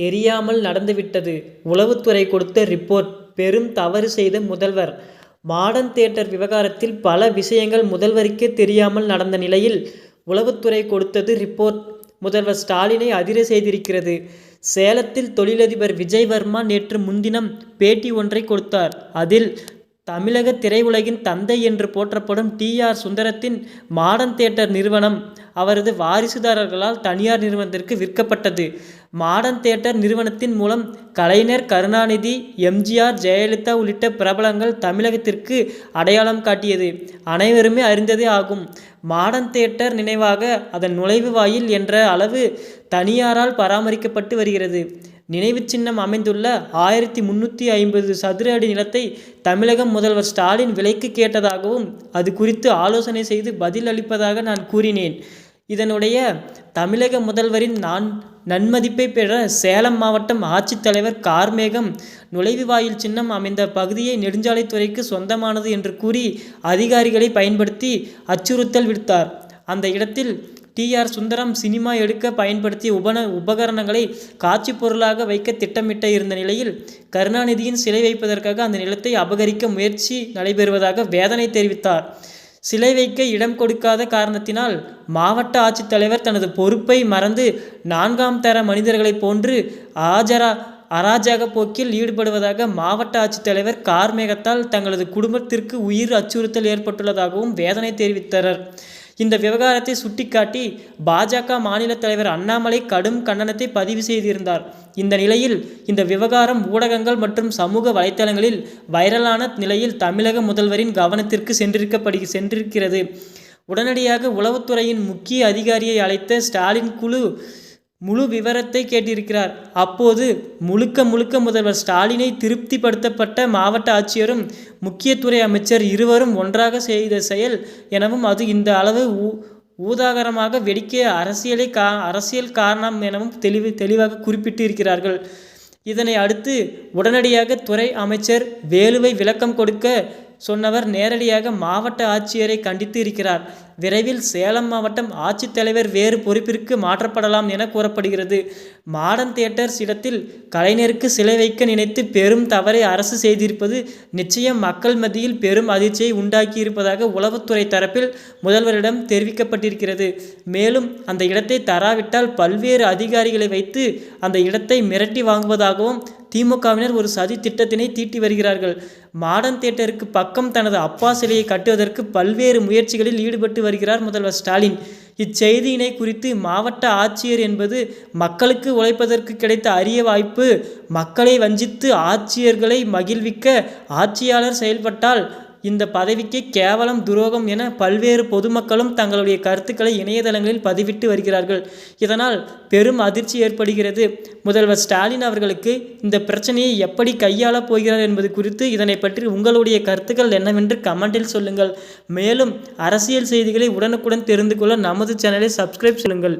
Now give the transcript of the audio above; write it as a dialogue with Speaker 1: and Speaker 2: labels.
Speaker 1: தெரியாமல் நடந்துவிட்டது. உளவுத்துறை கொடுத்த ரிப்போர்ட். பெரும் தவறு செய்த முதல்வர். மாடர்ன் தியேட்டர் விவகாரத்தில் பல விஷயங்கள் முதல்வருக்கே தெரியாமல் நடந்த நிலையில் உளவுத்துறை கொடுத்தது ரிப்போர்ட். முதல்வர் ஸ்டாலினை அதிர செய்திருக்கிறது. சேலத்தில் தொழிலதிபர் விஜய் வர்மா நேற்று முன்தினம் பேட்டி ஒன்றை கொடுத்தார். அதில் தமிழக திரையுலகின் தந்தை என்று போற்றப்படும் டி ஆர் சுந்தரத்தின் மாடர்ன் தியேட்டர் நிறுவனம் அவரது வாரிசுதாரர்களால் தனியார் நிறுவனத்திற்கு விற்கப்பட்டது. மாடர்ன் தியேட்டர் நிறுவனத்தின் மூலம் கலைஞர் கருணாநிதி எம்ஜிஆர் ஜெயலலிதா உள்ளிட்ட பிரபலங்கள் தமிழகத்திற்கு அடையாளம் காட்டியது. அனைவருமே அறிந்ததே ஆகும். மாடர்ன் தியேட்டர் நினைவாக அதன் நுழைவு வாயில் என்ற அளவு தனியாரால் பராமரிக்கப்பட்டு வருகிறது. நினைவு சின்னம் அமைந்துள்ள ஆயிரத்தி முந்நூற்றி ஐம்பது சதுர அடி நிலத்தை தமிழகம் முதல்வர் ஸ்டாலின் விலைக்கு கேட்டதாகவும் அது குறித்து ஆலோசனை செய்து பதில் அளிப்பதாக நான் கூறினேன். இதனுடைய தமிழக முதல்வரின் நான் நன்மதிப்பை பெற சேலம் மாவட்டம் ஆட்சித்தலைவர் கார்மேகம் நுழைவு வாயில் சின்னம் அமைந்த பகுதியை நெடுஞ்சாலைத்துறைக்கு சொந்தமானது என்று கூறி அதிகாரிகளை பயன்படுத்தி அச்சுறுத்தல் விடுத்தார். அந்த இடத்தில் டி ஆர் சுந்தரம் சினிமா எடுக்க பயன்படுத்திய உபன உபகரணங்களை காட்சி பொருளாக வைக்க திட்டமிட்ட இருந்த நிலையில் கருணாநிதியின் சிலை வைப்பதற்காக அந்த நிலத்தை அபகரிக்க முயற்சி நடைபெறுவதாக வேதனை தெரிவித்தார். சிலை வைக்க இடம் கொடுக்காத காரணத்தினால் மாவட்ட ஆட்சித்தலைவர் தனது பொறுப்பை மறந்து நான்காம் தர மனிதர்களைப் போன்று ஆஜரா அராஜக போக்கில் ஈடுபடுவதாக மாவட்ட ஆட்சித்தலைவர் கார்மேகத்தால் தங்களது குடும்பத்திற்கு உயிர் அச்சுறுத்தல் ஏற்பட்டுள்ளதாகவும் வேதனை தெரிவித்தனர். இந்த விவகாரத்தை சுட்டிக்காட்டி பாஜக மாநில தலைவர் அண்ணாமலை கடும் கண்டனத்தை பதிவு செய்திருந்தார். இந்த நிலையில் இந்த விவகாரம் ஊடகங்கள் மற்றும் சமூக வலைத்தளங்களில் வைரலான நிலையில் தமிழக முதல்வரின் கவனத்திற்கு சென்றிருக்கப்படு சென்றிருக்கிறது. உடனடியாக உளவுத்துறையின் முக்கிய அதிகாரியை அழைத்த ஸ்டாலின் குழு முழு விவரத்தை கேட்டிருக்கிறார். அப்போது முழுக்க முழுக்க முதல்வர் ஸ்டாலினை திருப்திப்படுத்தப்பட்ட மாவட்ட ஆட்சியரும் முக்கியத்துறை அமைச்சர் இருவரும் ஒன்றாக செய்த செயல் எனவும் அது இந்த அளவு ஊ ஊதாகரமாக வெடிக்க அரசியலை கா அரசியல் காரணம் எனவும் தெளிவு தெளிவாக குறிப்பிட்டு இருக்கிறார்கள் இதனை அடுத்து உடனடியாக துறை அமைச்சர் வேலுவை விளக்கம் கொடுக்க சொன்னவர் நேரடியாக மாவட்ட ஆட்சியரை கண்டித்து இருக்கிறார். விரைவில் சேலம் மாவட்டம் ஆட்சித்தலைவர் வேறு பொறுப்பிற்கு மாற்றப்படலாம் என கூறப்படுகிறது. மாடர்ன் தியேட்டர்ஸ் இடத்தில் கலைஞருக்கு சிலை வைக்க நினைத்து பெரும் தவறை அரசு செய்திருப்பது நிச்சயம் மக்கள் மத்தியில் பெரும் அதிர்ச்சியை உண்டாக்கியிருப்பதாக உளவுத்துறை தரப்பில் முதல்வரிடம் தெரிவிக்கப்பட்டிருக்கிறது. மேலும் அந்த இடத்தை தராவிட்டால் பல்வேறு அதிகாரிகளை வைத்து அந்த இடத்தை மிரட்டி வாங்குவதாகவும் திமுகவினர் ஒரு சதி திட்டத்தினை தீட்டி வருகிறார்கள். மாடர்ன் தேட்டருக்கு பக்கம் தனது அப்பா சிலையை கட்டுவதற்கு பல்வேறு முயற்சிகளில் ஈடுபட்டு வருகிறார் முதல்வர் ஸ்டாலின். இச்செய்தியினை குறித்து மாவட்ட ஆட்சியர் என்பது மக்களுக்கு உழைப்பதற்கு கிடைத்த அரிய வாய்ப்பு. மக்களை வஞ்சித்து ஆட்சியர்களை மகிழ்விக்க ஆட்சியாளர் செயல்பட்டால் இந்த பதவிக்கு கேவலம் துரோகம் என பல்வேறு பொதுமக்களும் தங்களுடைய கருத்துக்களை இணையதளங்களில் பதிவிட்டு வருகிறார்கள். இதனால் பெரும் அதிர்ச்சி ஏற்படுகிறது. முதல்வர் ஸ்டாலின் அவர்களுக்கு இந்த பிரச்சனையை எப்படி கையாளப் போகிறார் என்பது குறித்து இதனை பற்றி உங்களுடைய கருத்துக்கள் என்னவென்று கமெண்டில் சொல்லுங்கள். மேலும் அரசியல் செய்திகளை உடனுக்குடன் தெரிந்து கொள்ள நமது சேனலை சப்ஸ்கிரைப் செய்யுங்கள்.